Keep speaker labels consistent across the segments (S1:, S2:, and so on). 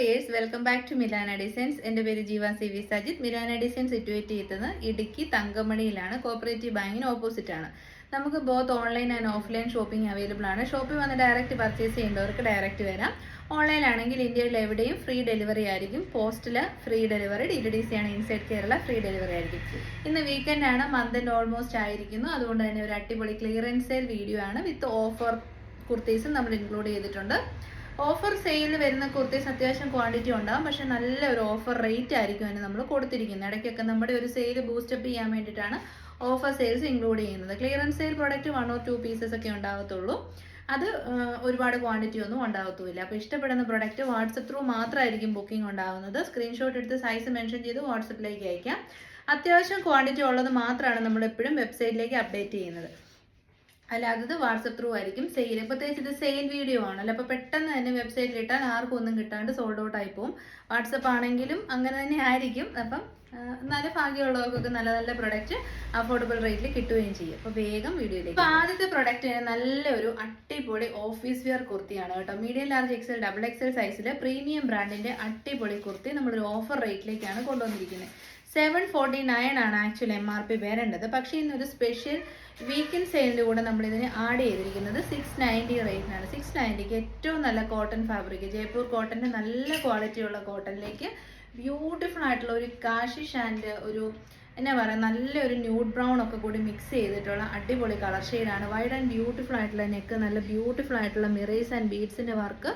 S1: Dears welcome back to Milana designs എന്റെ പേര് Jeeva C V Sajith. Milana designs situate ചെയ്യുന്നത് ഇടുക്കി തങ്കമണിയിലാണ്. Cooperative ബാങ്കിന് ഓപ്പോസിറ്റ് ആണ്. നമുക്ക് both online and offline shopping available ആണ്. ഷോപ്പിൽ വന്ന് ഡയറക്റ്റ് പർച്ചേസ് ചെയ്യേണ്ടവർക്ക് ഡയറക്റ്റ് വരാം. ഓൺലൈൻ ആണെങ്കിൽ ഇന്ത്യയിൽ എവിടെയും ഫ്രീ ഡെലിവറി ആയിരിക്കും. പോസ്റ്റിൽ free delivery D D C ആണ് ഇൻസൈഡ് കേരള ഫ്രീ ഡെലിവറി ആയിരിക്കും. ഇന്ന് വീക്കെൻഡ് ആണ് മന്ത് എൻഡ് ഓൾമോസ്റ്റ് ആയിരിക്കുന്നു. അതുകൊണ്ട് തന്നെ ഒരു അടിപൊളി ക്ലിയറൻസ് സെയിൽ വീഡിയോ ആണ്. വിത്ത് ഓഫർ കുർത്തീസും നമ്മൾ ഇൻക്ലൂഡ് ചെയ്തിട്ടുണ്ട്. ഓഫർ സെയിൽ വരുന്ന കുർത്തീസ് അത്യാവശ്യം ക്വാണ്ടിറ്റി ഉണ്ടാകും പക്ഷെ നല്ല ഒരു ഓഫർ റേറ്റ് ആയിരിക്കും അതിന് നമ്മൾ കൊടുത്തിരിക്കുന്നത്. ഇടയ്ക്കൊക്കെ നമ്മുടെ ഒരു സെയിൽ ബൂസ്റ്റപ്പ് ചെയ്യാൻ വേണ്ടിയിട്ടാണ് ഓഫർ സെയിൽസ് ഇൻക്ലൂഡ് ചെയ്യുന്നത്. Clearance sale product one or two pieces ഒക്കെ ഉണ്ടാകത്തുള്ളൂ. അത് ഒരുപാട് ക്വാണ്ടിറ്റി ഒന്നും ഉണ്ടാകത്തുമില്ല. അപ്പോൾ ഇഷ്ടപ്പെടുന്ന പ്രൊഡക്റ്റ് വാട്സപ്പ് ത്രൂ മാത്രമായിരിക്കും ബുക്കിംഗ് ഉണ്ടാകുന്നത് സ്ക്രീൻഷോട്ട് എടുത്ത് സൈസ് മെൻഷൻ ചെയ്ത് വാട്സപ്പിലേക്ക് അയക്കാം. അത്യാവശ്യം ക്വാണ്ടിറ്റി ഉള്ളത് മാത്രമാണ് നമ്മൾ എപ്പോഴും വെബ്സൈറ്റിലേക്ക് അപ്ഡേറ്റ് ചെയ്യുന്നത്. അല്ലാത്തത് വാട്സപ്പ് ത്രൂ ആയിരിക്കും. സെയിൽ പ്രത്യേകിച്ച് ഇത് സെയിൽ വീഡിയോ ആണല്ലോ. അപ്പോൾ പെട്ടെന്ന് തന്നെ വെബ്സൈറ്റിൽ ഇട്ടാൽ ആർക്കും ഒന്നും കിട്ടാണ്ട് സോൾഡ് ഔട്ട് ആയി പോകും വാട്സപ്പ് ആണെങ്കിലും അങ്ങനെ തന്നെ ആയിരിക്കും. അപ്പം ആ, നല്ല ഭാഗ്യമുള്ളവർക്കൊക്കെ നല്ല നല്ല പ്രൊഡക്റ്റ് അഫോർഡബിൾ റേറ്റിൽ കിട്ടുകയും ചെയ്യും. അപ്പോൾ വേഗം വീഡിയോയിലേക്ക് അപ്പോൾ ആദ്യത്തെ പ്രൊഡക്റ്റ് നല്ലൊരു അട്ടിപൊളി ഓഫീസ് വെയർ കുർത്തിയാണ് കേട്ടോ. Medium large XL double XL സൈസിൽ പ്രീമിയം ബ്രാൻഡിന്റെ അട്ടിപൊളി കുർത്തി നമ്മളൊരു ഓഫർ റേറ്റിലേക്കാണ് കൊണ്ടുവന്നിരിക്കുന്നത്. സെവൻ ഫോർട്ടി നയൻ ആണ് ആക്ച്വലി എം ആർ പി വരേണ്ടത്. പക്ഷേ ഇന്നൊരു സ്പെഷ്യൽ വീക്കെൻഡ് സെയിലിന്റെ കൂടെ നമ്മൾ ഇതിന് ആഡ് ചെയ്തിരിക്കുന്നത് സിക്സ് നയന്റി റേറ്റിനാണ് സിക്സ് നയന്റിക്ക് ഏറ്റവും നല്ല കോട്ടൺ ഫാബ്രിക് ജയ്പൂർ കോട്ടന്റെ നല്ല ക്വാളിറ്റിയുള്ള കോട്ടണിലേക്ക് ബ്യൂട്ടിഫുൾ ആയിട്ടുള്ള ഒരു കാഷിഷ് ആൻഡ് ഒരു എന്നാ പറയുക നല്ലൊരു ന്യൂഡ് ബ്രൗൺ ഒക്കെ കൂടി മിക്സ് ചെയ്തിട്ടുള്ള അടിപൊളി കളർ ഷെയ്ഡാണ് വൈഡ് ആൻഡ് ബ്യൂട്ടിഫുൾ ആയിട്ടുള്ള നെക്ക് നല്ല ബ്യൂട്ടിഫുൾ ആയിട്ടുള്ള മിറേസ് ആൻഡ് ബീഡ്സിന്റെ വർക്ക്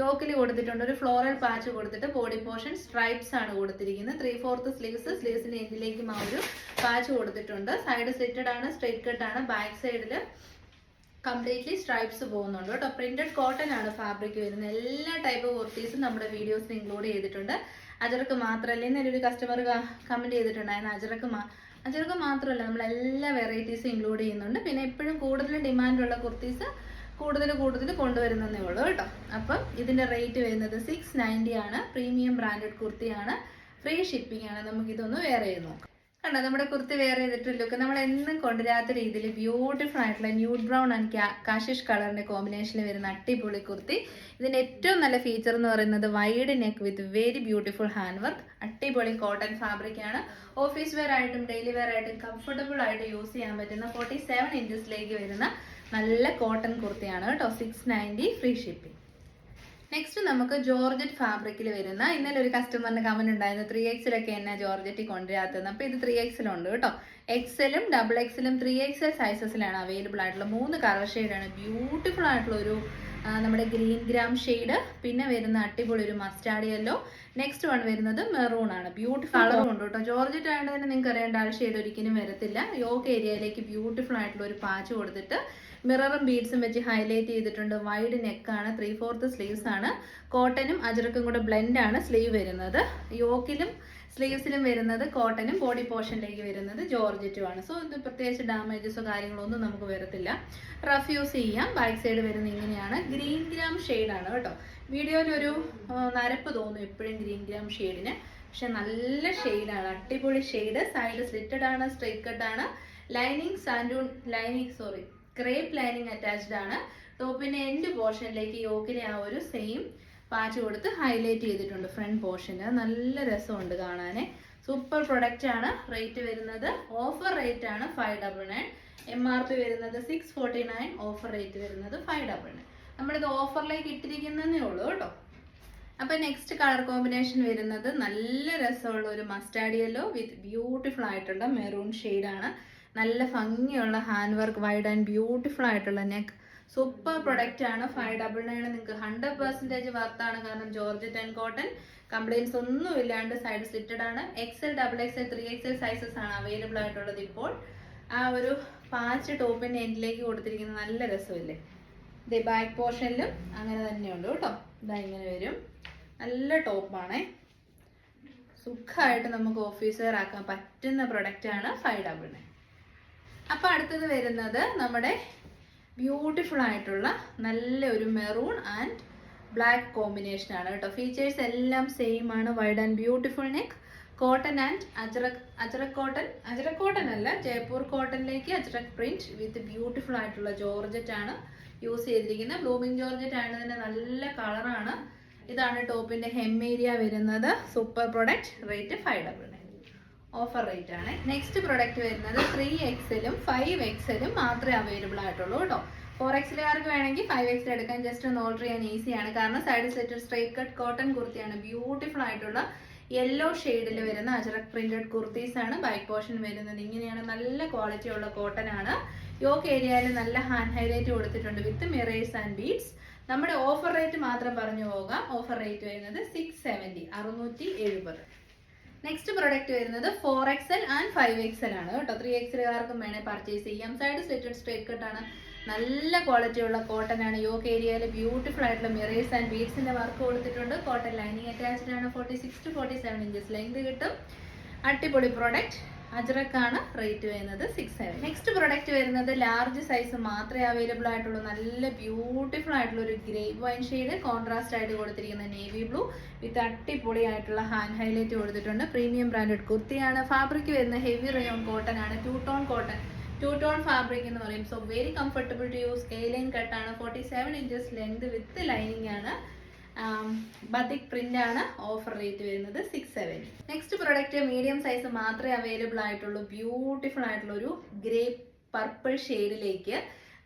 S1: യോക്കിൽ കൊടുത്തിട്ടുണ്ട് ഒരു ഫ്ലോറൽ പാച്ച് കൊടുത്തിട്ട് ബോഡി പോർഷൻ സ്ട്രൈപ്സ് ആണ് കൊടുത്തിരിക്കുന്നത്. ത്രീ ഫോർത്ത് സ്ലീവ്സ് സ്ലീവ്സിന് എൻഡിലേക്കും ആ ഒരു പാച്ച് കൊടുത്തിട്ടുണ്ട്. സൈഡ് സെറ്റഡ് ആണ് സ്ട്രെയിറ്റ് കട്ട് ആണ്. ബാക്ക് സൈഡിൽ കംപ്ലീറ്റ്ലി സ്ട്രൈപ്സ് പോകുന്നുണ്ട് കേട്ടോ. പ്രിന്റഡ് കോട്ടൺ ആണ് ഫാബ്രിക് വരുന്നത്. എല്ലാ ടൈപ്പ് കുർത്തീസും നമ്മുടെ വീഡിയോസിൽ ഇൻക്ലൂഡ് ചെയ്തിട്ടുണ്ട്. അജറക്ക് മാത്രമല്ല ഇന്നലെ ഒരു കസ്റ്റമർ കമന്റ് ചെയ്തിട്ടുണ്ടായിരുന്നു. അജറക്ക് മാ അജറക്ക് മാത്രമല്ല നമ്മൾ എല്ലാ വെറൈറ്റീസും ഇൻക്ലൂഡ് ചെയ്യുന്നുണ്ട്. പിന്നെ എപ്പോഴും കൂടുതൽ ഡിമാൻഡുള്ള കുർത്തീസ് കൂടുതൽ കൂടുതൽ കൊണ്ടുവരുന്നതേ ഉള്ളൂ കേട്ടോ. അപ്പം ഇതിന്റെ റേറ്റ് വരുന്നത് സിക്സ് നയന്റി ആണ്. പ്രീമിയം ബ്രാൻഡഡ് കുർത്തിയാണ് ഫ്രീ ഷിപ്പിംഗ് ആണ്. നമുക്കിതൊന്ന് വേറെ നോക്കാം. കണ്ടോ നമ്മുടെ കുർത്തി വെയർ ചെയ്തിട്ട് ലുക്ക് നമ്മൾ എന്നും കൊണ്ടുവരാത്ത രീതിയിൽ ബ്യൂട്ടിഫുൾ ആയിട്ടുള്ള ന്യൂഡ് ബ്രൗൺ ആൻഡ് കാഷിഷ് കളറിന്റെ കോമ്പിനേഷനിൽ വരുന്ന അടിപൊളി കുർത്തി. ഇതിന്റെ ഏറ്റവും നല്ല ഫീച്ചർ എന്ന് പറയുന്നത് wide neck with very beautiful hand work അടിപൊളി കോട്ടൺ ഫാബ്രിക് ആണ്. ഓഫീസ് വെയർ ആയിട്ടും ഡെയിലി വെയർ ആയിട്ടും കംഫർട്ടബിൾ ആയിട്ട് യൂസ് ചെയ്യാൻ പറ്റുന്ന ഫോർട്ടി സെവൻ ഇഞ്ചസിലേക്ക് വരുന്ന നല്ല കോട്ടൺ കുർത്തിയാണ് കേട്ടോ. Six ninety free shipping next നമുക്ക് ജോർജറ്റ് ഫാബ്രിക്കിൽ വരുന്ന ഇന്നലെ ഒരു കസ്റ്റമറിന് കമന്റ് ഉണ്ടായിരുന്നു. ത്രീ എക്സിലൊക്കെ എന്നാ ജോർജറ്റ് കൊണ്ടുവരാത്തത്. അപ്പോൾ ഇത് ത്രീ എക്സിലുണ്ട് കേട്ടോ. എക്സലും ഡബിൾ എക്സലും ത്രീ എക്സൽ സൈസസിലാണ് അവൈലബിൾ ആയിട്ടുള്ള മൂന്ന് കളർ ഷെയ്ഡാണ് ബ്യൂട്ടിഫുൾ ആയിട്ടുള്ള ഒരു നമ്മുടെ ഗ്രീൻ ഗ്രാം ഷെയ്ഡ് പിന്നെ വരുന്ന അടിപൊളി ഒരു മസ്റ്റാർഡ് യെല്ലോ നെക്സ്റ്റ് വൺ വരുന്നത് മെറൂൺ ആണ്. ബ്യൂട്ടിഫുൾ കളറും ഉണ്ട് കേട്ടോ. ജോർജറ്റ് ആയതുകൊണ്ട് തന്നെ നിങ്ങൾക്ക് അറിയേണ്ട ആ ഷെയ്ഡ് ഒരിക്കലും വരത്തില്ല. യോക്ക് ഏരിയയിലേക്ക് ബ്യൂട്ടിഫുൾ ആയിട്ടുള്ള ഒരു പാച്ച് കൊടുത്തിട്ട് മിററും ബീഡ്സും വെച്ച് ഹൈലൈറ്റ് ചെയ്തിട്ടുണ്ട്. വൈഡ് നെക്കാണ് ത്രീ ഫോർത്ത് സ്ലീവ്സ് ആണ്. കോട്ടനും അജറക്കും കൂടെ ബ്ലെൻഡ് ആണ് സ്ലീവ് വരുന്നത്. യോക്കിലും സ്ലീവ്സിലും വരുന്നത് കോട്ടനും ബോഡി പോർഷനിലേക്ക് വരുന്നത് ജോർജറ്റും ആണ്. സോ ഇത് പ്രത്യേകിച്ച് ഡാമേജസോ കാര്യങ്ങളോ ഒന്നും നമുക്ക് വരത്തില്ല. റഫ് യൂസ് ചെയ്യാം. ബാക്ക് സൈഡ് വരുന്നത് ഇങ്ങനെയാണ്. ഗ്രീൻ ഗ്രാം ആണ് കേട്ടോ. വീഡിയോയിൽ ഒരു നരപ്പ് തോന്നും എപ്പോഴും ഗ്രീൻ ഗ്രാം ഷെയ്ഡിന് പക്ഷെ നല്ല ഷെയ്ഡാണ് അടിപൊളി ഷെയ്ഡ് സൈഡ് സ്ലിറ്റഡ് ആണ് സ്ട്രൈറ്റ് കട്ട് ആണ്. Lining സാൻഡൂൺ lining sorry crepe lining attached ആണ്. ടോപ്പിന്റെ എൻഡ് പോർഷനിലേക്ക് യോക്കിനെ ആ ഒരു സെയിം പാച്ച് കൊടുത്ത് ഹൈലൈറ്റ് ചെയ്തിട്ടുണ്ട് ഫ്രണ്ട് പോർഷന് നല്ല രസമുണ്ട് കാണാൻ സൂപ്പർ പ്രൊഡക്റ്റ് ആണ്. റേറ്റ് വരുന്നത് ഓഫർ റേറ്റ് ആണ് five double nine M R P വരുന്നത് six forty nine offer rate വരുന്നത് ഫൈവ് ഡബിൾ നയൻ നമ്മളിത് ഓഫറിലേക്ക് ഇട്ടിരിക്കുന്നതേ ഉള്ളൂ കേട്ടോ. അപ്പൊ നെക്സ്റ്റ് കളർ കോമ്പിനേഷൻ വരുന്നത് നല്ല രസമുള്ള ഒരു മസ്റ്റാർഡ് യെല്ലോ വിത്ത് ബ്യൂട്ടിഫുൾ ആയിട്ടുള്ള മെറൂൺ ആണ്. നല്ല ഭംഗിയുള്ള hand work wide and beautiful ആയിട്ടുള്ള നെക്ക് സൂപ്പർ പ്രൊഡക്റ്റ് ആണ്. ഫൈവ് ഡബിൾ നയൻ നിങ്ങൾക്ക് ഹൺഡ്രഡ് പെർസെന്റേജ് വർത്താണ് കാരണം ജോർജറ്റ് ആൻഡ് കോട്ടൺ കംപ്ലൈൻസ് ഒന്നും ഇല്ലാണ്ട് സൈഡ് സ്ലിറ്റഡ് ആണ്. XL double XL three XL sizes ആണ് അവൈലബിൾ ആയിട്ടുള്ളത് ഇപ്പോൾ. ആ ഒരു പാച്ച് ടോപ്പിന്റെ എൻഡിലേക്ക് കൊടുത്തിരിക്കുന്നത് നല്ല രസമില്ലേ? ഇത് ബാക്ക് പോർഷനിലും അങ്ങനെ തന്നെയുണ്ട് കേട്ടോ. ഇതാ ഇങ്ങനെ വരും. നല്ല ടോപ്പാണേ സുഖമായിട്ട് നമുക്ക് ഓഫീസ് വെയർ ആക്കാൻ പറ്റുന്ന പ്രൊഡക്റ്റ് ആണ് ഫൈവ് ഡബിൾ നയൻ അപ്പൊ അടുത്തത് വരുന്നത് നമ്മുടെ ബ്യൂട്ടിഫുൾ ആയിട്ടുള്ള നല്ല ഒരു മെറൂൺ ആൻഡ് ബ്ലാക്ക് കോമ്പിനേഷൻ ആണ് കേട്ടോ. ഫീച്ചേഴ്സ് എല്ലാം സെയിം ആണ്. Wide and beautiful neck cotton and ajrak ajrak cotton ajrak cotton അല്ല ജയ്പൂർ കോട്ടണിലേക്ക് അജറക് പ്രിന്റ് വിത്ത് ബ്യൂട്ടിഫുൾ ആയിട്ടുള്ള ജോർജറ്റ് ആണ് യൂസ് ചെയ്തിരിക്കുന്നത്. ബ്ലൂമിംഗ് ജോർജറ്റ് ആണ്. തന്നെ നല്ല കളറാണ് ഇതാണ് ടോപ്പിന്റെ ഹെം ഏരിയ വരുന്നത്. Super product rate five double offer rate ആണ്. നെക്സ്റ്റ് പ്രൊഡക്റ്റ് വരുന്നത് ത്രീ എക്സലും ഫൈവ് എക്സലും മാത്രമേ അവൈലബിൾ ആയിട്ടുള്ളൂ കേട്ടോ. ഫോർ എക്സിലുകാർക്ക് വേണമെങ്കിൽ ഫൈവ് എക്സിൽ എടുക്കാൻ ജസ്റ്റ് ഒന്ന് ഓർഡർ ചെയ്യാൻ ഈസിയാണ് കാരണം side set straight cut cotton കുർത്തിയാണ് ബ്യൂട്ടിഫുൾ ആയിട്ടുള്ള യെല്ലോ ഷെയ്ഡിൽ വരുന്ന അജറക് പ്രിന്റഡ് കുർത്തീസ് ആണ്. ബൈക്ക് പോർഷൻ വരുന്നത്. ഇങ്ങനെയാണ് നല്ല ക്വാളിറ്റി ഉള്ള കോട്ടൺ ആണ്. യോക്ക് ഏരിയയിൽ നല്ല ഹാൻഡ് ഹൈലൈറ്റ് കൊടുത്തിട്ടുണ്ട് വിത്ത് മിറേഴ്സ് ആൻഡ് ബീഡ്സ് നമ്മുടെ ഓഫർ റേറ്റ് മാത്രം പറഞ്ഞു പോകാം. ഓഫർ റേറ്റ് വരുന്നത് സിക്സ് സെവന്റി അറുന്നൂറ്റി എഴുപത്. നെക്സ്റ്റ് പ്രൊഡക്റ്റ് വരുന്നത് four XL and five XL ആണ് കേട്ടോ. ത്രീ എക്സലുകാർക്കും വേണേൽ പർച്ചേസ് ചെയ്യാം. സൈഡ് സ്ലിറ്റഡ് സ്ട്രേറ്റ് കട്ട് ആണ്. നല്ല ക്വാളിറ്റി ഉള്ള കോട്ടൺ ആണ്. യോക്ക് ഏരിയയിൽ ബ്യൂട്ടിഫുൾ ആയിട്ടുള്ള മിറേഴ്സ് ആൻഡ് ബീഡ്സിന്റെ വർക്ക് കൊടുത്തിട്ടുണ്ട്. കോട്ടൺ ലൈനിങ് അറ്റാച്ച്ഡ് ആണ്. Forty six to forty seven inches length കിട്ടും. അടിപൊളി പ്രോഡക്റ്റ് അജ്രക്കാണ് റേറ്റ് വരുന്നത് സിക്സ് സെവൻ നെക്സ്റ്റ് പ്രൊഡക്റ്റ് വരുന്നത് ലാർജ് സൈസ് മാത്രമേ അവൈലബിൾ ആയിട്ടുള്ളൂ. നല്ല ബ്യൂട്ടിഫുൾ ആയിട്ടുള്ള ഒരു ഗ്രേ വൈൻ ഷെയ്ഡ് കോൺട്രാസ്റ്റ് ആയിട്ട് കൊടുത്തിരിക്കുന്ന നേവി ബ്ലൂ വിത്ത് അട്ടിപ്പൊളി ആയിട്ടുള്ള ഹാൻഡ് ഹൈലൈറ്റ് കൊടുത്തിട്ടുണ്ട്. പ്രീമിയം ബ്രാൻഡഡ് കുർത്തിയാണ്. ഫാബ്രിക് വരുന്ന ഹെവി റയോൺ കോട്ടൺ ആണ്. Two tone cotton two tone fabric എന്ന് പറയും. So very comfortable to use കെയിലൈൻ line കട്ടാണ് forty seven inches length with lining ആണ്. ബത്തിക് പ്രിന്റ് ആണ് ഓഫർ റേറ്റ് വരുന്നത് six seven next product medium size മാത്രമേ available ആയിട്ടുള്ളൂ. Beautiful ആയിട്ടുള്ള ഒരു ഗ്രേ പർപ്പിൾ ഷെയ്ഡിലേക്ക്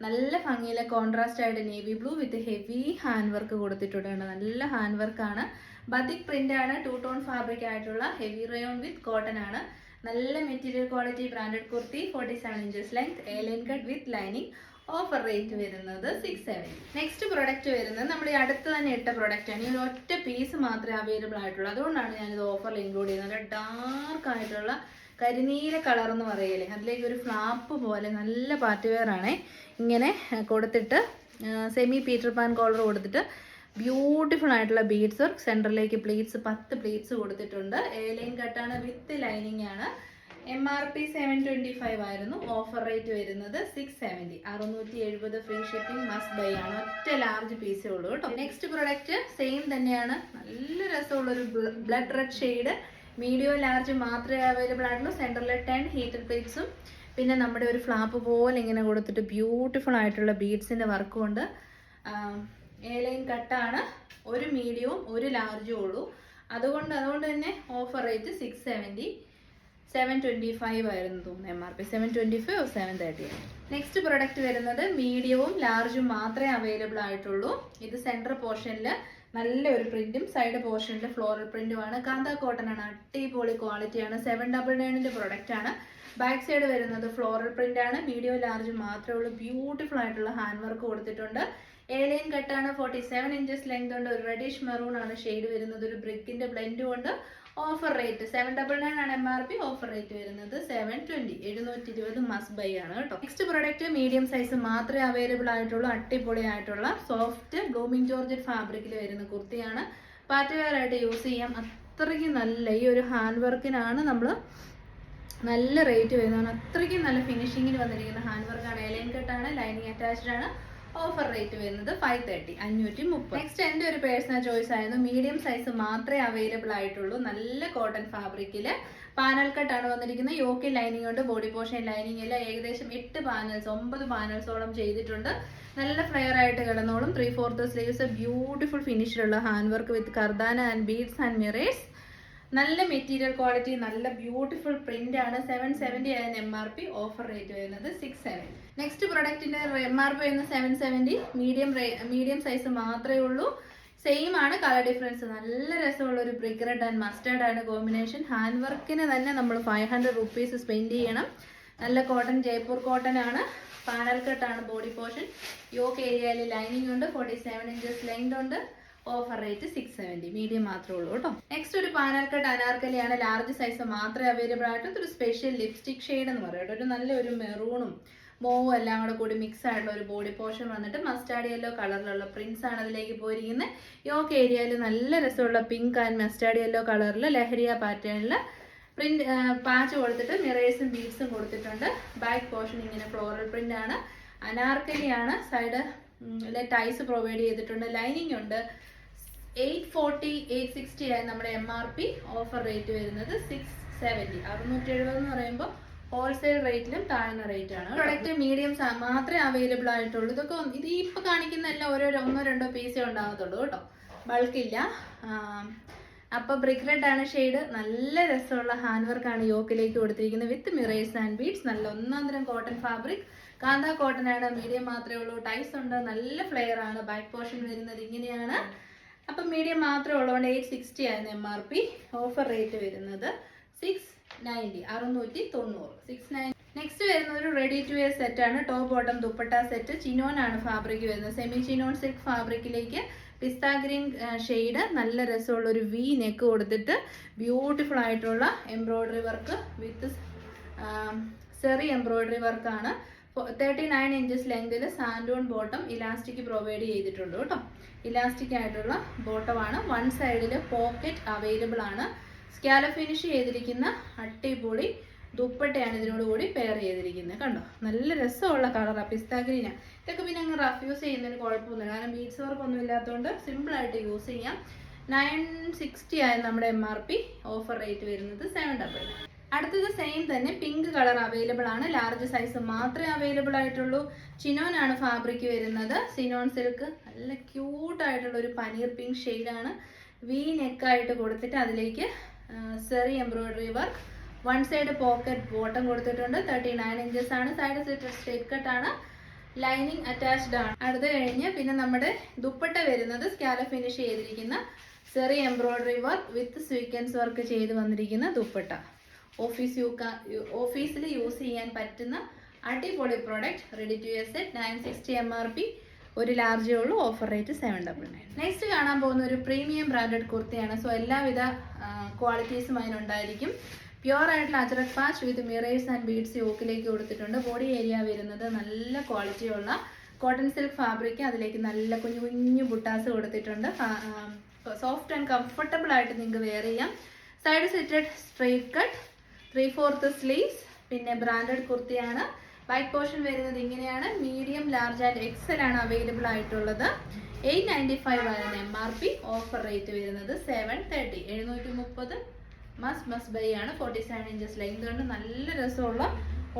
S1: നല്ല ഭംഗിയിലെ കോൺട്രാസ്റ്റ് ആയിട്ട് navy blue with heavy hand work കൊടുത്തിട്ടുണ്ട് നല്ല ഹാൻഡ് വർക്ക് ആണ്. ബത്തിക് പ്രിന്റ് ആണ്. ടു ടോൺ ഫാബ്രിക് ആയിട്ടുള്ള ഹെവി റയോൺ വിത്ത് കോട്ടൺ ആണ്. നല്ല material quality branded kurti forty seven inches length A line cut with lining offer rate വരുന്നത് six seven next product വരുന്നത് നമ്മൾ ഈ അടുത്ത് തന്നെ ഇട്ട പ്രൊഡക്റ്റ് ആണ്. ഈ ഒറ്റ പീസ് മാത്രമേ അവൈലബിൾ ആയിട്ടുള്ളൂ. അതുകൊണ്ടാണ് ഞാനിത് ഓഫറിൽ ഇൻക്ലൂഡ് ചെയ്യുന്നത്. ഡാർക്ക് ആയിട്ടുള്ള കരിനീല കളർ എന്ന് പറയല്ലേ അതിലേക്ക് ഒരു ഫ്ലാപ്പ് പോലെ നല്ല പാർട്ടി വെയർ ആണ്. ഇങ്ങനെ കൊടുത്തിട്ട് സെമി പീറ്റർ പാൻ കോളർ കൊടുത്തിട്ട് ബ്യൂട്ടിഫുൾ ആയിട്ടുള്ള ബീഡ്സ് സെന്ററിലേക്ക് പ്ലീറ്റ്സ് പത്ത് പ്ലീറ്റ്സ് കൊടുത്തിട്ടുണ്ട്. എ ലൈൻ കട്ടാണ് വിത്ത് ലൈനിങ് ആണ്. M R P seven twenty five ആയിരുന്നു. ഓഫർ റേറ്റ് വരുന്നത് സിക്സ് സെവന്റി അറുന്നൂറ്റി എഴുപത് ഫ്രീ ഷിപ്പിംഗ് മസ്റ്റ് ബൈ ആണ്. ഒറ്റ ലാർജ് പീസേ ഉള്ളൂ കേട്ടോ. നെക്സ്റ്റ് പ്രൊഡക്റ്റ് സെയിം തന്നെയാണ്. നല്ല രസമുള്ളൊരു blood red shade medium large മാത്രമേ അവൈലബിൾ ആയിട്ടുള്ളൂ. സെന്ററിൽ ടെൻ ഹീറ്റഡ് പ്ലേറ്റ്സും പിന്നെ നമ്മുടെ ഒരു ഫ്ലാപ്പ് പോലെ ഇങ്ങനെ കൊടുത്തിട്ട് ബ്യൂട്ടിഫുൾ ആയിട്ടുള്ള ബീഡ്സിന്റെ വർക്കും ഉണ്ട്. എ ലൈൻ കട്ടാണ് ഒരു മീഡിയവും ഒരു ലാർജും ഉള്ളൂ. അതുകൊണ്ട് അതുകൊണ്ട് തന്നെ offer rate six seventy seven twenty five ആയിരുന്നു തോന്നുന്നു M R P seven twenty five seven thirty next product വരുന്നത് മീഡിയവും ലാർജും മാത്രമേ അവൈലബിൾ ആയിട്ടുള്ളൂ. ഇത് സെൻട്രൽ പോർഷനിൽ നല്ലൊരു പ്രിന്റും സൈഡ് പോർഷനിൽ ഫ്ലോറൽ പ്രിന്റുമാണ് കാന്ത കോട്ടൺ ആണ് അടിപൊളി ക്വാളിറ്റിയാണ് സെവൻ ഡബിൾ നയനിന്റെ പ്രൊഡക്റ്റ് ആണ്. ബാക്ക് സൈഡ് വരുന്നത് ഫ്ലോറൽ പ്രിന്റ് ആണ്. മീഡിയം ലാർജ് മാത്രമേ ഉള്ളൂ. ബ്യൂട്ടിഫുൾ ആയിട്ടുള്ള ഹാൻഡ് വർക്ക് കൊടുത്തിട്ടുണ്ട്. ഏലിയൻ കട്ടാണ് ഫോർട്ടി സെവൻ ഇഞ്ചസ് ലെങ്ത് ഉണ്ട്. ഒരു റെഡിഷ് മെറൂൺ ആണ്. ഷെയ്ഡ് വരുന്നത് ഒരു ബ്രിക്കിന്റെ ബ്ലെൻഡും ഉണ്ട് offer rate seven double nine ആണ് M R P offer rate വരുന്നത് സെവൻ ട്വന്റി എഴുന്നൂറ്റി ഇരുപത് മസ് ബൈ ആണ് കേട്ടോ. നെക്സ്റ്റ് പ്രൊഡക്റ്റ് മീഡിയം സൈസ് മാത്രമേ അവൈലബിൾ ആയിട്ടുള്ളൂ അടിപൊളി ആയിട്ടുള്ള സോഫ്റ്റ് ബ്ലൂമിംഗ് ജോർജറ്റ് ഫാബ്രിക്കിൽ വരുന്ന കുർത്തിയാണ്. പാറ്റ് വെയർ ആയിട്ട് യൂസ് ചെയ്യാം. അത്രയ്ക്ക് നല്ല ഈ ഒരു ഹാൻഡ് വർക്കിനാണ് നമ്മൾ നല്ല റേറ്റ് വരുന്നതാണ്. അത്രയ്ക്കും നല്ല ഫിനിഷിങ്ങിൽ വന്നിരിക്കുന്ന ഹാൻഡ് വർക്കാണ് എലൈൻ കട്ടാണ് ലൈനിങ് അറ്റാച്ച്ഡ് ആണ്. ഓഫർ റേറ്റ് വരുന്നത് ഫൈവ് തേർട്ടി അഞ്ഞൂറ്റി മുപ്പത് നെക്സ്റ്റ് എന്റെ ഒരു പേഴ്സണൽ ചോയ്സ് ആയിരുന്നു മീഡിയം സൈസ് മാത്രമേ അവൈലബിൾ ആയിട്ടുള്ളൂ. നല്ല കോട്ടൺ ഫാബ്രിക്കിൽ പാനൽ കട്ടാണ് വന്നിരിക്കുന്നത്. യോക്കി ലൈനിങ് ഉണ്ട് ബോഡി പോർഷൻ ലൈനിങ് എല്ലാം ഏകദേശം എട്ട് പാനൽസ് ഒമ്പത് പാനൽസോളം ചെയ്തിട്ടുണ്ട്. നല്ല ഫ്ലെയർ ആയിട്ട് കിടന്നോളും. ത്രീ ഫോർത്ത് സ്ലീവ്സ് ബ്യൂട്ടിഫുൾ ഫിനിഷിലുള്ള hand work with കർദാന and beads and mirrors നല്ല മെറ്റീരിയൽ ക്വാളിറ്റി നല്ല ബ്യൂട്ടിഫുൾ പ്രിന്റ് ആണ്. സെവൻ സെവന്റി ആയിരുന്നു M R P offer rate വരുന്നത് സിക്സ് സെവൻ നെക്സ്റ്റ് പ്രൊഡക്റ്റിന്റെ എം ആർ പി വരുന്നത് seven seventy medium medium size മാത്രമേ ഉള്ളൂ. സെയിം ആണ് കളർ ഡിഫറൻസ് നല്ല രസമുള്ള ഒരു ബ്രിക്ക് റെഡ് ആൻഡ് മസ്റ്റേർഡ് ആണ് കോമ്പിനേഷൻ ഹാൻഡ് വർക്കിന് തന്നെ നമ്മൾ ഫൈവ് ഹൺഡ്രഡ് റുപ്പീസ് സ്പെൻഡ് ചെയ്യണം. നല്ല കോട്ടൺ ജയ്പൂർ കോട്ടൺ ആണ്. പാനൽ കട്ടാണ് ബോഡി പോർഷൻ യോക്ക് ഏരിയയിൽ ലൈനിങ് ഉണ്ട്. ഫോർട്ടി സെവൻ ഇഞ്ചസ് ലെങ്ത് ഉണ്ട്. Offer rate six seventy medium മാത്രമേ ഉള്ളൂ കേട്ടോ. നെക്സ്റ്റ് ഒരു പാനൽ കട്ട് അനാർക്കലിയാണ്. ലാർജ് സൈസ് മാത്രമേ അവൈലബിൾ ആയിട്ട് ഒരു സ്പെഷ്യൽ ലിപ്സ്റ്റിക് ഷെയ്ഡ് എന്ന് പറയുന്നത് ഒരു നല്ലൊരു മെറൂണും മോവും എല്ലാം കൂടെ കൂടി മിക്സ് ആയിട്ടുള്ള ഒരു ബോഡി പോർഷൻ വന്നിട്ട് മസ്റ്റാർഡ് യെല്ലോ കളറിലുള്ള പ്രിൻസ് ആണ് അതിലേക്ക് പോയിരിക്കുന്നത്. യോക്ക് ഏരിയയിൽ നല്ല രസമുള്ള പിങ്ക് ആൻഡ് മസ്റ്റാർഡ് യെല്ലോ കളറിൽ ലഹരിയ പാറ്റേണിൽ പ്രിന്റ് പാച്ച് കൊടുത്തിട്ട് മിറേഴ്സും ബീഡ്സും കൊടുത്തിട്ടുണ്ട്. ബാക്ക് പോർഷൻ ഇങ്ങനെ ഫ്ലോറൽ പ്രിന്റ് ആണ്. അനാർക്കലിയാണ് സൈഡ് ടൈസ് പ്രൊവൈഡ് ചെയ്തിട്ടുണ്ട്. ലൈനിങ് ഉണ്ട്. എയ്റ്റ് ഫോർട്ടി എയ്റ്റ് സിക്സ്റ്റി ആയി നമ്മുടെ M R P offer rate വരുന്നത് സിക്സ് സെവന്റി അറുന്നൂറ്റി എഴുപത് എന്ന് പറയുമ്പോൾ ഹോൾസെയിൽ റേറ്റിലും താഴ്ന്ന റേറ്റ് ആണ്. പ്രൊഡക്റ്റ് മീഡിയം മാത്രമേ അവൈലബിൾ ആയിട്ടുള്ളൂ. ഇതൊക്കെ ഇത് ഇപ്പൊ കാണിക്കുന്ന എല്ലാം ഓരോ ഒന്നോ രണ്ടോ പീസേ ഉണ്ടാകത്തുള്ളൂ കേട്ടോ. ബൾക്കില്ല അപ്പോൾ ബ്രിക്ക് റെഡ് ആണ് ഷെയ്ഡ് നല്ല രസമുള്ള ഹാൻഡ് ആണ് യോക്കിലേക്ക് കൊടുത്തിരിക്കുന്നത് വിത്ത് മിറേഴ്സ് ആൻഡ് ബീഡ്സ് നല്ല ഒന്നാം തരം കോട്ടൺ ഫാബ്രിക് കാന്ത കോട്ടൺ ആണ് മീഡിയം മാത്രമേ ഉള്ളൂ. ടൈസ് ഉണ്ട്. നല്ല ഫ്ലെയർ ആണ്. ബാക്ക് പോർഷൻ വരുന്നത് ഇങ്ങനെയാണ്. അപ്പം മീഡിയം മാത്രമേ ഉള്ളൂ. എയ്റ്റ് സിക്സ്റ്റി ആയിരുന്നു M R P offer rate വരുന്നത്. സിക്സ് നയന്റി അറുന്നൂറ്റി തൊണ്ണൂറ്. സിക്സ് നയൻ നെക്സ്റ്റ് വരുന്ന ഒരു റെഡി ടു വെയർ സെറ്റ് ആണ്. Top bottom dupatta set chinon ആണ് ഫാബ്രിക് വരുന്നത്. സെമി ചിനോൺ സിൽക്ക് ഫാബ്രിക്കിലേക്ക് പിസ്ത ഗ്രീൻ ഷെയ്ഡ് നല്ല രസമുള്ള ഒരു വി നെക്ക് കൊടുത്തിട്ട് ബ്യൂട്ടിഫുൾ ആയിട്ടുള്ള എംബ്രോയ്ഡറി വർക്ക് വിത്ത് സെറി എംബ്രോയ്ഡറി വർക്കാണ് തേർട്ടി നയൻ ഇഞ്ചസ് ലെങ്തിൽ സാൻഡോൺ ബോട്ടം ഇലാസ്റ്റിക് പ്രൊവൈഡ് ചെയ്തിട്ടുണ്ട് കേട്ടോ. ഇലാസ്റ്റിക് ആയിട്ടുള്ള ബോട്ടമാണ് വൺ സൈഡിൽ പോക്കറ്റ് അവൈലബിൾ ആണ്. സ്കാല ഫിനിഷ് ചെയ്തിരിക്കുന്ന അട്ടിപൊളി ദുപ്പട്ടയാണ് ഇതിനോട് കൂടി പെയർ ചെയ്തിരിക്കുന്നത്. കണ്ടോ? നല്ല രസമുള്ള കളറാണ് പിസ്ത ഗ്രീനാണ് ഇതൊക്കെ പിന്നെ അങ്ങ് റഫ് യൂസ് ചെയ്യുന്നതിന് കുഴപ്പമൊന്നുമില്ല. കാരണം ബീഡ്സ് വർക്ക് ഒന്നും ഇല്ലാത്തതുകൊണ്ട് സിമ്പിളായിട്ട് യൂസ് ചെയ്യാം. നയൻ സിക്സ്റ്റി ആയ നമ്മുടെ M R P offer rate വരുന്നത്. സെവൻ ഡബിൾ അടുത്തത് സെയിം തന്നെ പിങ്ക് കളർ അവൈലബിൾ ആണ്. ലാർജ് സൈസ് മാത്രമേ അവൈലബിൾ ആയിട്ടുള്ളൂ. ചിനോൻ ആണ് ഫാബ്രിക് വരുന്നത്. സിനോൺ സിൽക്ക് നല്ല ക്യൂട്ടായിട്ടുള്ള ഒരു പനീർ പിങ്ക് ഷെയ്ഡാണ് വി നെക്കായിട്ട് കൊടുത്തിട്ട് അതിലേക്ക് zari embroidery work one side pocket bottom കൊടുത്തിട്ടുണ്ട്. തേർട്ടി നയൻ ഇഞ്ചസ് ആണ് സൈഡ് സ്ട്രേറ്റ് കട്ട് ആണ്. ലൈനിങ് അറ്റാച്ച്ഡ് ആണ്. അടുത്ത് കഴിഞ്ഞ് പിന്നെ നമ്മുടെ ദുപ്പട്ട വരുന്നത് സ്കാല ഫിനിഷ് ചെയ്തിരിക്കുന്ന zari embroidery work with sequins work ചെയ്ത് വന്നിരിക്കുന്ന ദുപ്പട്ട. ഓഫീസ് യൂക്ക ഓഫീസിൽ യൂസ് ചെയ്യാൻ പറ്റുന്ന അടിപൊളി product ready to use set nine sixty M R P ഒരു ലാർജേ ഉള്ളൂ offer rate seven double nine next കാണാൻ പോകുന്ന ഒരു പ്രീമിയം ബ്രാൻഡഡ് കുർത്തിയാണ്. സോ എല്ലാവിധ ക്വാളിറ്റീസും അതിനുണ്ടായിരിക്കും. പ്യുവർ ആയിട്ടുള്ള ajrak patch with mirrors and beads യോക്കിലേക്ക് കൊടുത്തിട്ടുണ്ട്. ബോഡി ഏരിയ വരുന്നത് നല്ല ക്വാളിറ്റിയുള്ള കോട്ടൺ സിൽക്ക് ഫാബ്രിക് അതിലേക്ക് നല്ല കുഞ്ഞു കുഞ്ഞു ബുട്ടാസ് കൊടുത്തിട്ടുണ്ട്. സോഫ്റ്റ് ആൻഡ് കംഫർട്ടബിൾ ആയിട്ട് നിങ്ങൾക്ക് വെയർ ചെയ്യാം. Side slitted straight cut three fourth sleeves പിന്നെ ബ്രാൻഡഡ് കുർത്തിയാണ്. വൈറ്റ് പോർഷൻ വരുന്നത് ഇങ്ങനെയാണ്. മീഡിയം ലാർജ് ആൻഡ് എക്സൽ ആണ് അവൈലബിൾ ആയിട്ടുള്ളത്. എയ്റ്റ് നയന്റി ഫൈവ് ആണ് M R P offer rate വരുന്നത് സെവൻ തേർട്ടി എഴുന്നൂറ്റി മുപ്പത് മസ് മസ് ബൈ ആണ്. ഫോർട്ടി സെവൻ ഇഞ്ചസ് ലെങ്ത് കൊണ്ട് നല്ല രസമുള്ള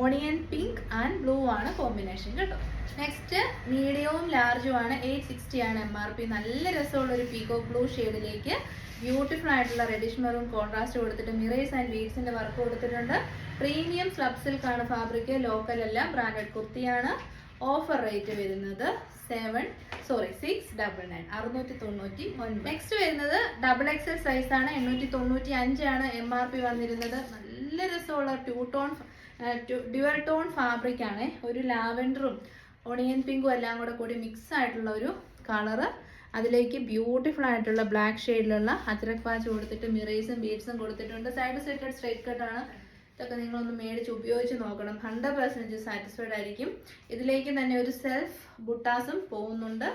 S1: ഓണിയൻ പിങ്ക് ആൻഡ് ബ്ലൂ ആണ് കോമ്പിനേഷൻ കേട്ടോ. നെക്സ്റ്റ് മീഡിയവും ലാർജും ആണ്. എയ്റ്റ് സിക്സ്റ്റി ആണ് എം ആർ പി നല്ല രസമുള്ള ഒരു പീക്കോ ബ്ലൂ ഷെയ്ഡിലേക്ക് ബ്യൂട്ടിഫുൾ ആയിട്ടുള്ള റെഡിഷ് മെറൂൺ കോൺട്രാസ്റ്റ് കൊടുത്തിട്ട് മിറേഴ്സ് ആൻഡ് ബീഡ്സിന്റെ വർക്ക് കൊടുത്തിട്ടുണ്ട്. പ്രീമിയം സ്ലബ് സിൽക്ക് ആണ് ഫാബ്രിക് ലോക്കൽ അല്ല ബ്രാൻഡഡ് കുർത്തിയാണ്. ഓഫർ റേറ്റ് വരുന്നത് seven sorry six double nine അറുന്നൂറ്റി തൊണ്ണൂറ്റി ഒൻപത്. നെക്സ്റ്റ് വരുന്നത് ഡബിൾ എക്സൽ സൈസ് ആണ് എണ്ണൂറ്റി തൊണ്ണൂറ്റി അഞ്ചാണ് എം ആർ പി വന്നിരുന്നത്. നല്ല രസമുള്ള two tone dual tone fabric ആണ്. ഒരു ലാവൻഡറും ഒണിയൻ പിങ്കും എല്ലാം കൂടെ കൂടി മിക്സ് ആയിട്ടുള്ള ഒരു കളറ് അതിലേക്ക് ബ്യൂട്ടിഫുൾ ആയിട്ടുള്ള ബ്ലാക്ക് ഷെയ്ഡിലുള്ള അജ്രക് വാച്ച് കൊടുത്തിട്ട് മിറേഴ്സും ബീഡ്സും കൊടുത്തിട്ടുണ്ട്. സൈഡ് സെറ്റഡ് സ്ട്രൈറ്റ് കട്ടാണ് ഇതൊക്കെ നിങ്ങളൊന്ന് മേടിച്ച് ഉപയോഗിച്ച് നോക്കണം. ഹൺഡ്രഡ് പെർസെന്റേജ് സാറ്റിസ്ഫൈഡ് ആയിരിക്കും. ഇതിലേക്ക് തന്നെ ഒരു സെൽഫ് ബുട്ടാസും പോകുന്നുണ്ട്.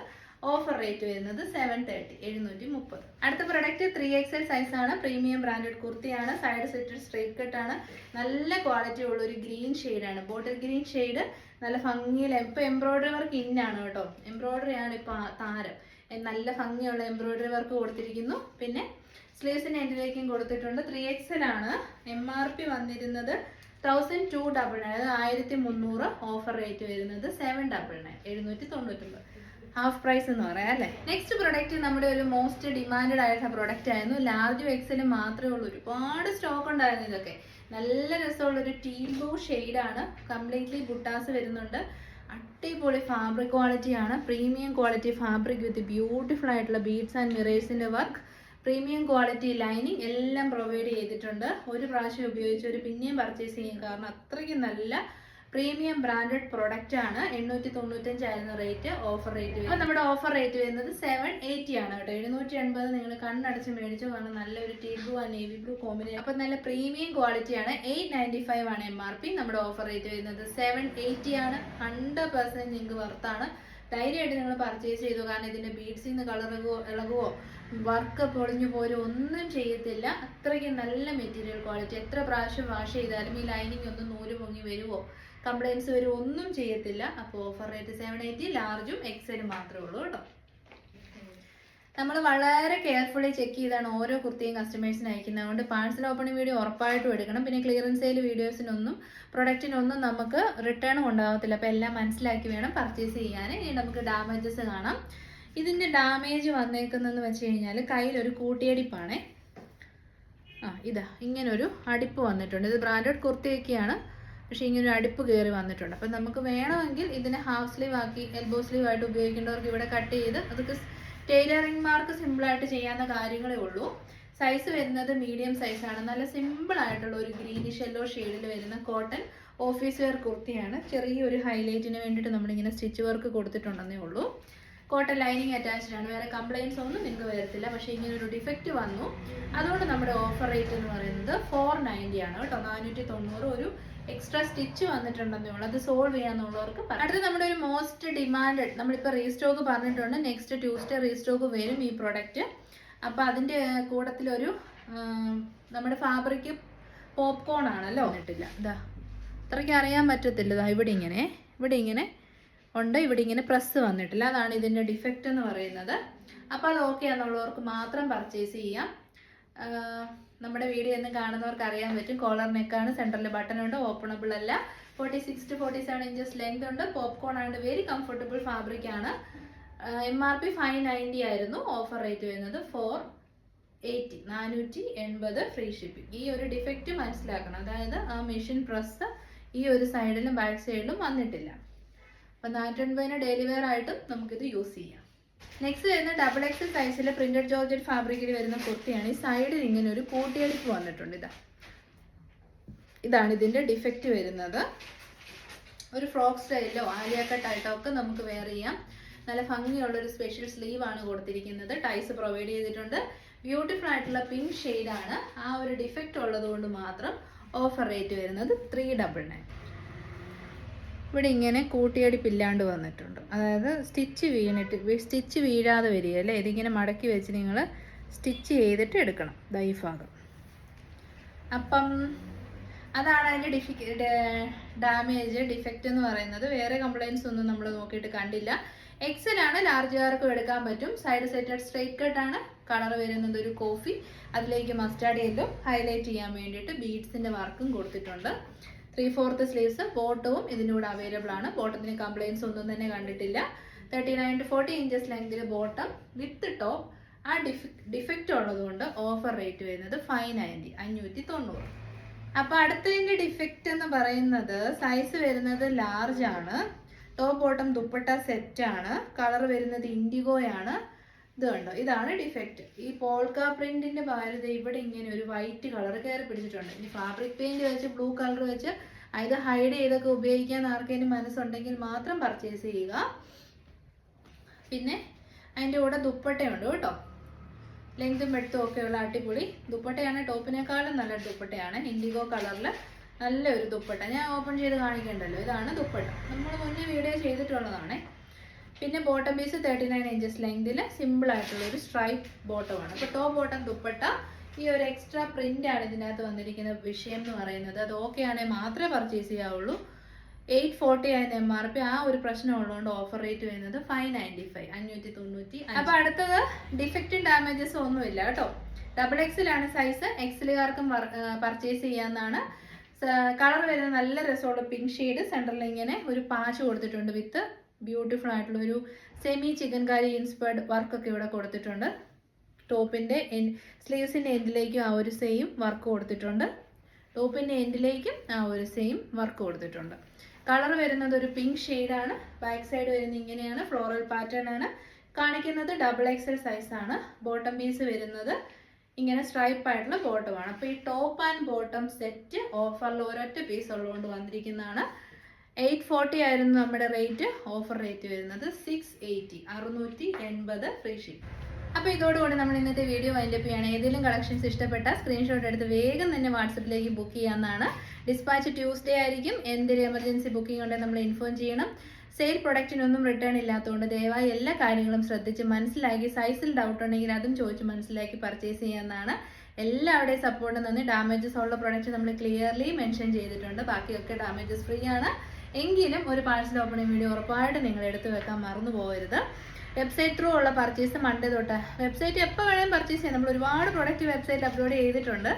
S1: ഓഫർ റേറ്റ് വരുന്നത് സെവൻ തേർട്ടി എഴുന്നൂറ്റി മുപ്പത് അടുത്ത പ്രൊഡക്റ്റ് ത്രീ എക്സൽ സൈസ് ആണ്. പ്രീമിയം ബ്രാൻഡഡ് കുർത്തിയാണ് സൈഡ് സെറ്റഡ് സ്ട്രേറ്റ് കട്ട് ആണ്. നല്ല ക്വാളിറ്റി ഉള്ള ഒരു ഗ്രീൻ ആണ്. ബോട്ടിൽ ഗ്രീൻ ഷെയ്ഡ് നല്ല ഭംഗിയിൽ ഇപ്പൊ എംബ്രോയിഡറി വർക്ക് ഇന്നാണ് കേട്ടോ. എംബ്രോയിഡറി ആണ് ഇപ്പൊ താരം. നല്ല ഭംഗിയുള്ള എംബ്രോയിഡറി വർക്ക് കൊടുത്തിരിക്കുന്നു. പിന്നെ സ്ലീവ്സിന് എൻഡിലേക്കും കൊടുത്തിട്ടുണ്ട്. ത്രീ എക്സൽ ആണ് എം ആർ പി വന്നിരുന്നത്. തൗസൻഡ് ടു ഡബിൾ നയൻ അതായത് ആയിരത്തി മുന്നൂറ് ഓഫർ റേറ്റ് വരുന്നത് സെവൻ ഡബിൾ നയൻ എഴുന്നൂറ്റി തൊണ്ണൂറ്റൊമ്പത് ഹാഫ് പ്രൈസ് എന്ന് പറയാം അല്ലേ? നെക്സ്റ്റ് പ്രൊഡക്റ്റ് നമ്മുടെ ഒരു മോസ്റ്റ് ഡിമാൻഡ് ആയിട്ടുള്ള പ്രൊഡക്റ്റ് ആയിരുന്നു. ലാർജ് എക്സലും മാത്രമേ ഉള്ളൂ. ഒരുപാട് സ്റ്റോക്ക് ഉണ്ടായിരുന്നു ഇതൊക്കെ. നല്ല രസമുള്ള ഒരു ടീ ബ്ലൂ ആണ്. കംപ്ലീറ്റ്ലി ബുട്ടാസ് വരുന്നുണ്ട്. അടിപൊളി ഫാബ്രിക് ക്വാളിറ്റിയാണ് premium quality fabric with beautiful ആയിട്ടുള്ള ബീഡ്സ് ആൻഡ് മിറേഴ്സിന്റെ വർക്ക് പ്രീമിയം ക്വാളിറ്റി ലൈനിങ് എല്ലാം പ്രൊവൈഡ് ചെയ്തിട്ടുണ്ട്. ഒരു പ്രാവശ്യം ഉപയോഗിച്ച് ഒരു പിന്നെയും പർച്ചേസ് ചെയ്യും കാരണം അത്രയ്ക്ക് നല്ല പ്രീമിയം ബ്രാൻഡഡ് പ്രൊഡക്റ്റ് ആണ്. എണ്ണൂറ്റി തൊണ്ണൂറ്റഞ്ചായിരുന്നു റേറ്റ് ഓഫർ റേറ്റ് അപ്പോൾ നമ്മുടെ ഓഫർ റേറ്റ് വരുന്നത് സെവൻ എയ്റ്റി ആണ് കേട്ടോ. എഴുന്നൂറ്റി എൺപത് നിങ്ങൾ കണ്ണടച്ച് മേടിച്ചു. കാരണം നല്ലൊരു teal blue and navy blue combination അപ്പൊ നല്ല പ്രീമിയം ക്വാളിറ്റി ആണ്. എയ്റ്റ് നയന്റി ഫൈവ് ആണ് എം ആർ പി നമ്മുടെ ഓഫർ റേറ്റ് വരുന്നത് സെവൻ എയ്റ്റി ആണ്. ഹൺഡ്രഡ് പെർസെന്റ് നിങ്ങൾക്ക് വർത്താണ് ധൈര്യമായിട്ട് നിങ്ങൾ പർച്ചേസ് ചെയ്തു. കാരണം ഇതിന്റെ ബീഡ്സിൽ നിന്ന് കളറുകോ ഇളകുവോ വർക്ക് പൊളിഞ്ഞു പോരോ ഒന്നും ചെയ്യത്തില്ല. അത്രയ്ക്ക് നല്ല മെറ്റീരിയൽ ക്വാളിറ്റി എത്ര പ്രാവശ്യം വാഷ് ചെയ്താലും ഈ ലൈനിങ് ഒന്നും നൂൽ പൊങ്ങി വരുമോ കംപ്ലൈൻസ് വരും ഒന്നും ചെയ്യത്തില്ല. അപ്പോൾ ഓഫർ റേറ്റ് സെവൻ എയ്റ്റി ലാർജും എക്സലും മാത്രമേ ഉള്ളൂ കേട്ടോ. നമ്മൾ വളരെ കെയർഫുള്ളി ചെക്ക് ചെയ്താണ് ഓരോ കുർത്തിയും കസ്റ്റമേഴ്സിന് അയക്കുന്നത്. അതുകൊണ്ട് പാഴ്സൽ ഓപ്പണിംഗ് വീഡിയോ ഉറപ്പായിട്ടും എടുക്കണം. പിന്നെ ക്ലിയറൻസ് സെയിൽ വീഡിയോസിനൊന്നും പ്രൊഡക്റ്റിനൊന്നും നമുക്ക് റിട്ടേൺ ഉണ്ടാകത്തില്ല അപ്പോൾ എല്ലാം മനസ്സിലാക്കി വേണം പർച്ചേസ് ചെയ്യാൻ. ഇനി നമുക്ക് ഡാമേജസ് കാണാം. ഇതിന്റെ ഡാമേജ് വന്നേക്കുന്നതെന്ന് വെച്ച് കഴിഞ്ഞാൽ കയ്യിലൊരു കൂട്ടിയടിപ്പാണേ. ആ ഇതാ ഇങ്ങനൊരു അടിപ്പ് വന്നിട്ടുണ്ട്. ഇത് ബ്രാൻഡഡ് കുർത്തിയൊക്കെയാണ്. പക്ഷേ ഒരു അടുപ്പ് കയറി വന്നിട്ടുണ്ട്. അപ്പം നമുക്ക് വേണമെങ്കിൽ ഇതിനെ ഹാഫ് സ്ലീവ് ആക്കി എൽബോ സ്ലീവ് ആയിട്ട് ഉപയോഗിക്കേണ്ടവർക്ക് ഇവിടെ കട്ട് ചെയ്ത് അതൊക്കെ ടൈലറിംഗ് മാർക്ക് സിമ്പിളായിട്ട് ചെയ്യാവുന്ന കാര്യങ്ങളേ ഉള്ളൂ. സൈസ് വരുന്നത് മീഡിയം സൈസാണ് നല്ല സിമ്പിൾ ആയിട്ടുള്ള ഒരു ഗ്രീനിഷ് യെല്ലോ ഷെയ്ഡിൽ വരുന്ന കോട്ടൺ ഓഫീസ് വെയർ കുർത്തിയാണ്. ചെറിയൊരു ഹൈലൈറ്റിന് വേണ്ടിയിട്ട് നമ്മളിങ്ങനെ സ്റ്റിച്ച് വർക്ക് കൊടുത്തിട്ടുണ്ടെന്നേ ഉള്ളൂ. കോട്ടൺ ലൈനിങ് അറ്റാച്ച്ഡ് ആണ്. വേറെ കംപ്ലയിൻസ് ഒന്നും നിങ്ങൾക്ക് വരത്തില്ല. പക്ഷേ ഇങ്ങനെ ഒരു ഡിഫക്റ്റ് വന്നു. അതുകൊണ്ട് നമ്മുടെ ഓഫർ റേറ്റ് എന്ന് പറയുന്നത് ഫോർ നയന്റി ആണ്. കേട്ടോ? നാനൂറ്റി തൊണ്ണൂറ് ഒരു എക്സ്ട്രാ സ്റ്റിച്ച് വന്നിട്ടുണ്ടെന്നേ ഉള്ളൂ. അത് സോൾവ് ചെയ്യാന്നുള്ളവർക്ക്. അടുത്ത നമ്മുടെ ഒരു മോസ്റ്റ് ഡിമാൻഡഡ് നമ്മളിപ്പോൾ റീസ്റ്റോക്ക് പറഞ്ഞിട്ടുണ്ട്. നെക്സ്റ്റ് ട്യൂസ്ഡേ റീസ്റ്റോക്ക് വരും ഈ പ്രൊഡക്റ്റ് അപ്പോൾ അതിന്റെ കൂട്ടത്തിലൊരു ആം, നമ്മുടെ ഫാബ്രിക് പോപ്കോൺ ആണല്ലോ വന്നിട്ടില്ല. ഇതാ അത്രയ്ക്ക് അറിയാൻ പറ്റത്തില്ല. ഇതാ ഇവിടെ ഇങ്ങനെ ഇവിടെ ഇങ്ങനെ ഉണ്ട്. ഇവിടെ ഇങ്ങനെ പ്രസ് വന്നിട്ടില്ല. അതാണ് ഇതിന്റെ ഡിഫക്റ്റ് എന്ന് പറയുന്നത്. അപ്പോൾ അത് ഓക്കെ ആണെന്നുള്ളവർക്ക് മാത്രം പർച്ചേസ് ചെയ്യാം. നമ്മുടെ വീഡിയോ എന്ന് കാണുന്നവർക്ക് അറിയാൻ പറ്റും. കോളർ നെക്കാണ് സെന്ററിൽ ബട്ടൺ ഉണ്ട് ഓപ്പണബിൾ അല്ല. Forty six to forty seven inches length ഉണ്ട്. പോപ്കോൺ ആണ് വെരി കംഫർട്ടബിൾ ഫാബ്രിക് ആണ്. M R P five ninety ആയിരുന്നു ഓഫർ റേറ്റ് വരുന്നത്. ഫോർ എയ്റ്റി നാനൂറ്റി എൺപത് ഫ്രീ ഷിപ്പിംഗ് ഈ ഒരു ഡിഫക്റ്റ് മനസ്സിലാക്കണം. അതായത് ആ മെഷീൻ പ്രസ് ഈ ഒരു സൈഡിലും ബാക്ക് സൈഡിലും വന്നിട്ടില്ല. അപ്പം നാനൂറ്റൻപതിന് ഡെലിവർ ആയിട്ടും നമുക്കിത് യൂസ് ചെയ്യാം. നെക്സ്റ്റ് വരുന്ന ഡബിൾ എക്സ് സൈസിലെ പ്രിന്റഡ് ജോർജറ്റ് ഫാബ്രിക്കിൽ വരുന്ന കുർത്തിയാണ്. ഈ സൈഡിൽ ഇങ്ങനെ ഒരു കൂട്ടിയടിപ്പ് വന്നിട്ടുണ്ട്. ഇതാ. ഇതാണ് ഇതിന്റെ ഡിഫക്റ്റ് വരുന്നത്. ഒരു ഫ്രോക്ക് സ്റ്റൈലോ ആലിയ കട്ടായിട്ടോ ഒക്കെ നമുക്ക് വെയർ ചെയ്യാം. നല്ല ഭംഗിയുള്ള ഒരു സ്പെഷ്യൽ സ്ലീവ് ആണ് കൊടുത്തിരിക്കുന്നത്. ടൈസ് പ്രൊവൈഡ് ചെയ്തിട്ടുണ്ട്. ബ്യൂട്ടിഫുൾ ആയിട്ടുള്ള പിങ്ക് ഷെയ്ഡാണ് ആ ഒരു ഡിഫക്റ്റ് ഉള്ളത് മാത്രം ഓഫർ റേറ്റ് വരുന്നത് ത്രീ ഡബിൾ നയൻ ഇവിടെ ഇങ്ങനെ കൂട്ടിയടി കൂട്ടിയടിപ്പില്ലാണ്ട് വന്നിട്ടുണ്ട്. അതായത് സ്റ്റിച്ച് വീണിട്ട് സ്റ്റിച്ച് വീഴാതെ വരികയല്ലേ ഇതിങ്ങനെ മടക്കി വെച്ച് നിങ്ങൾ സ്റ്റിച്ച് ചെയ്തിട്ട് എടുക്കണം ഈ ഭാഗം. അപ്പം അതാണ് അതിന്റെ ഡിഫിക് ഡാമേജ് ഡിഫക്റ്റ് എന്ന് പറയുന്നത്. വേറെ കംപ്ലയിൻസ് ഒന്നും നമ്മൾ നോക്കിയിട്ട് കണ്ടില്ല. എക്സലാണ് ലാർജുകാർക്കും എടുക്കാൻ പറ്റും. സൈഡ് സെറ്റഡ് സ്ട്രൈറ്റ് കട്ട് ആണ്. കളർ വരുന്നത് ഒരു കോഫി അതിലേക്ക് മസ്റ്റാർഡ് ചെയ്തും ഹൈലൈറ്റ് ചെയ്യാൻ വേണ്ടിയിട്ട് ബീഡ്സിന്റെ വർക്കും കൊടുത്തിട്ടുണ്ട്. ത്രീ ഫോർത്ത് സ്ലീവ്സ് ബോട്ടവും ഇതിനൂടെ അവൈലബിൾ ആണ്. ബോട്ടത്തിന് കംപ്ലയിൻസ് ഒന്നും തന്നെ കണ്ടിട്ടില്ല. Thirty nine to forty inches ലെങ്തിൽ bottom with top ആ ഡിഫക്ട് ഡിഫക്റ്റ് ഉള്ളതുകൊണ്ട് ഓഫർ റേറ്റ് വരുന്നത് ഫൈവ് നയന്റി അഞ്ഞൂറ്റി തൊണ്ണൂറ് അപ്പോൾ അടുത്തതിന്റെ ഡിഫക്റ്റ് എന്ന് പറയുന്നത് സൈസ് വരുന്നത് ലാർജ് ആണ്. ടോപ്പ് ബോട്ടം ദുപ്പട്ട ആണ്. കളർ വരുന്നത് ഇൻഡിഗോയാണ് ഇത് കണ്ടോ? ഇതാണ് ഡിഫക്റ്റ് ഈ പോൾക്ക പ്രിന്റിന്റെ ഭാരത ഇവിടെ ഇങ്ങനെ ഒരു വൈറ്റ് കളർ കയറി പിടിച്ചിട്ടുണ്ട്. ഇനി ഫാബ്രിക് പെയിന്റ് വെച്ച് ബ്ലൂ കളർ വെച്ച് ഇത് ഹൈഡ് ചെയ്തൊക്കെ ഉപയോഗിക്കാൻ ആർക്കെങ്കിലും മനസ്സുണ്ടെങ്കിൽ മാത്രം പർച്ചേസ് ചെയ്യുക. പിന്നെ അതിന്റെ കൂടെ ദുപ്പട്ടയുണ്ട് കേട്ടോ. ലെങ്തും വെട്ടും ഉള്ള അടിപൊളി ദുപ്പട്ടയാണ്. ടോപ്പിനേക്കാളും നല്ല ദുപ്പട്ടയാണ്. ഇൻഡിഗോ കളറിൽ നല്ലൊരു ദുപ്പട്ട. ഞാൻ ഓപ്പൺ ചെയ്ത് കാണിക്കണ്ടല്ലോ. ഇതാണ് ദുപ്പട്ട. നമ്മൾ മുന്നേ വീഡിയോ ചെയ്തിട്ടുള്ളതാണേ. പിന്നെ bottom piece thirty nine inches ലെങ്തിൽ simple ആയിട്ടുള്ള ഒരു സ്ട്രൈപ്പ് ബോട്ടമാണ് അപ്പോൾ ടോപ്പ് ബോട്ടം ദുപ്പട്ട ഈ ഒരു എക്സ്ട്രാ പ്രിന്റ് ആണ് ഇതിനകത്ത് വന്നിരിക്കുന്ന വിഷയം എന്ന് പറയുന്നത്. അത് ഓക്കെ ആണെങ്കിൽ മാത്രമേ പർച്ചേസ് ചെയ്യാവുള്ളൂ. എയ്റ്റ് ഫോർട്ടി ആയിരുന്നു എം ആർ പി ആ ഒരു പ്രശ്നം ഉള്ളതുകൊണ്ട് ഓഫർ റേറ്റ് വരുന്നത് ഫൈവ് നയന്റി ഫൈവ് അഞ്ഞൂറ്റി തൊണ്ണൂറ്റി അപ്പൊ അടുത്തത് ഡിഫക്റ്റും ഡാമേജസ് ഒന്നുമില്ല കേട്ടോ. ഡബിൾ എക്സിലാണ് സൈസ് എക്സിലുകാർക്കും പർച്ചേസ് ചെയ്യാവുന്നതാണ് കളർ വരുന്ന നല്ല രസമുള്ള പിങ്ക് ഷെയ്ഡ് സെന്ററിൽ ഇങ്ങനെ ഒരു പാച്ച് കൊടുത്തിട്ടുണ്ട് വിത്ത് ബ്യൂട്ടിഫുൾ ആയിട്ടുള്ള ഒരു സെമി ചിക്കൻ കാരി ഇൻസ്പയർഡ് വർക്കൊക്കെ ഇവിടെ കൊടുത്തിട്ടുണ്ട്. ടോപ്പിന്റെ എൻ സ്ലീവ്സിന്റെ എൻഡിലേക്കും ആ ഒരു സെയിം വർക്ക് കൊടുത്തിട്ടുണ്ട്. ടോപ്പിന്റെ എൻഡിലേക്കും ആ ഒരു സെയിം വർക്ക് കൊടുത്തിട്ടുണ്ട്. കളർ വരുന്നത് ഒരു പിങ്ക് ഷെയ്ഡാണ് ബാക്ക് സൈഡ് വരുന്നത് ഇങ്ങനെയാണ്. ഫ്ലോറൽ പാറ്റേൺ ആണ്. കാണിക്കുന്നത് ഡബിൾ എക്സൽ സൈസാണ് ബോട്ടം പീസ് വരുന്നത് ഇങ്ങനെ സ്ട്രൈപ്പ് ആയിട്ടുള്ള ബോട്ടമാണ് അപ്പോൾ ഈ ടോപ്പ് ആൻഡ് ബോട്ടം സെറ്റ് ഓഫറിൽ ഒരൊറ്റ പീസ് ഉള്ളതുകൊണ്ട് വന്നിരിക്കുന്നതാണ്. എയ്റ്റ് ഫോർട്ടി ആയിരുന്നു നമ്മുടെ റേറ്റ് ഓഫർ റേറ്റ് വരുന്നത് സിക്സ് എയ്റ്റി അറുന്നൂറ്റി എൺപത് ഫ്രീ ഷിപ്പ് അപ്പോൾ ഇതോടുകൂടി നമ്മൾ ഇന്നത്തെ വീഡിയോ വൈൻഡ് അപ്പ് ചെയ്യണം. ഏതെങ്കിലും കളക്ഷൻസ് ഇഷ്ടപ്പെട്ട സ്ക്രീൻഷോട്ട് എടുത്ത് വേഗം തന്നെ വാട്സപ്പിലേക്ക് ബുക്ക് ചെയ്യാമെന്നാണ് ഡിസ്പാച്ച് ട്യൂസ്ഡേ ആയിരിക്കും. എന്തൊരു എമർജൻസി ബുക്കിംഗ് ഉണ്ടെങ്കിൽ നമ്മൾ ഇൻഫോം ചെയ്യണം. സെയിൽ പ്രൊഡക്റ്റിനൊന്നും റിട്ടേൺ ഇല്ലാത്തതുകൊണ്ട് ദയവായി എല്ലാ കാര്യങ്ങളും ശ്രദ്ധിച്ച് മനസ്സിലാക്കി സൈസിൽ ഡൗട്ട് ഉണ്ടെങ്കിൽ അതും ചോദിച്ച് മനസ്സിലാക്കി പർച്ചേസ് ചെയ്യാമെന്നാണ് എല്ലാവരുടെയും സപ്പോർട്ട് നന്ദി. ഡാമേജസ് ഉള്ള പ്രൊഡക്റ്റ് നമ്മൾ ക്ലിയർലി മെൻഷൻ ചെയ്തിട്ടുണ്ട്. ബാക്കിയൊക്കെ ഡാമേജസ് ഫ്രീ ആണ്. എങ്കിലും ഒരു പാഴ്സൽ ഓപ്പണിംഗ് വീഡിയോ ഉറപ്പായിട്ട് നിങ്ങൾ എടുത്തു വെക്കാൻ മറന്നു പോകരുത്. വെബ്സൈറ്റ് ത്രൂ ഉള്ള പർച്ചേസ് മൺഡേ തൊട്ട് വെബ്സൈറ്റ് എപ്പോൾ വേണേലും പർച്ചേസ് ചെയ്യാം. നമ്മൾ ഒരുപാട് പ്രൊഡക്റ്റ് വെബ്സൈറ്റ് അപ്ലോഡ് ചെയ്തിട്ടുണ്ട്.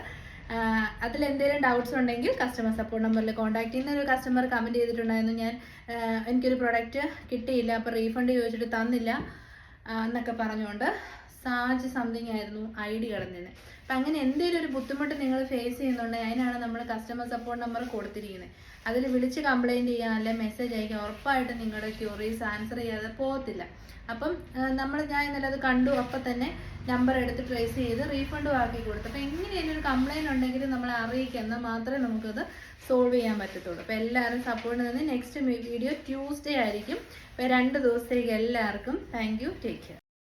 S1: അതിൽ എന്തെങ്കിലും ഡൗട്ട്സ് ഉണ്ടെങ്കിൽ കസ്റ്റമർ സപ്പോർട്ട് നമ്പറിൽ കോൺടാക്ട് ചെയ്യുന്ന ഒരു കസ്റ്റമർ കമന്റ് ചെയ്തിട്ടുണ്ടായിരുന്നു. ഞാൻ എനിക്കൊരു പ്രൊഡക്റ്റ് കിട്ടിയില്ല അപ്പോൾ റീഫണ്ട് ചോദിച്ചിട്ട് തന്നില്ല എന്നൊക്കെ പറഞ്ഞുകൊണ്ട് സാജ് സംതിങ് ആയിരുന്നു ഐ ഡി കിടന്നിരുന്നത് അപ്പം അങ്ങനെ എന്തെങ്കിലും ഒരു ബുദ്ധിമുട്ട് നിങ്ങൾ ഫേസ് ചെയ്യുന്നുണ്ടെങ്കിൽ അതിനാണ് നമ്മൾ കസ്റ്റമർ സപ്പോർട്ട് നമ്പർ കൊടുത്തിരിക്കുന്നത് അതിൽ വിളിച്ച് കംപ്ലൈന്റ് ചെയ്യാൻ അല്ലെ മെസ്സേജ് അയക്കാൻ ഉറപ്പായിട്ടും നിങ്ങളുടെ ക്യൂറീസ് ആൻസർ ചെയ്യാതെ പോകത്തില്ല. അപ്പം നമ്മൾ ഞാൻ ഇന്നലെ അത് കണ്ടു അപ്പം തന്നെ നമ്പർ എടുത്ത് ട്രേസ് ചെയ്ത് റീഫണ്ട് ആക്കി കൊടുത്തു. അപ്പം എങ്ങനെയെങ്കിലും ഒരു കംപ്ലൈന്റ് ഉണ്ടെങ്കിൽ നമ്മളെ അറിയിക്കുക എന്നാൽ മാത്രമേ നമുക്കത് സോൾവ് ചെയ്യാൻ പറ്റത്തുള്ളൂ. അപ്പോൾ എല്ലാവരും സപ്പോർട്ട് തന്നെ. നെക്സ്റ്റ് വീഡിയോ ട്യൂസ്ഡേ ആയിരിക്കും. അപ്പോൾ രണ്ട് ദിവസത്തേക്ക് എല്ലാവർക്കും താങ്ക് യു ടേക്ക് കെയർ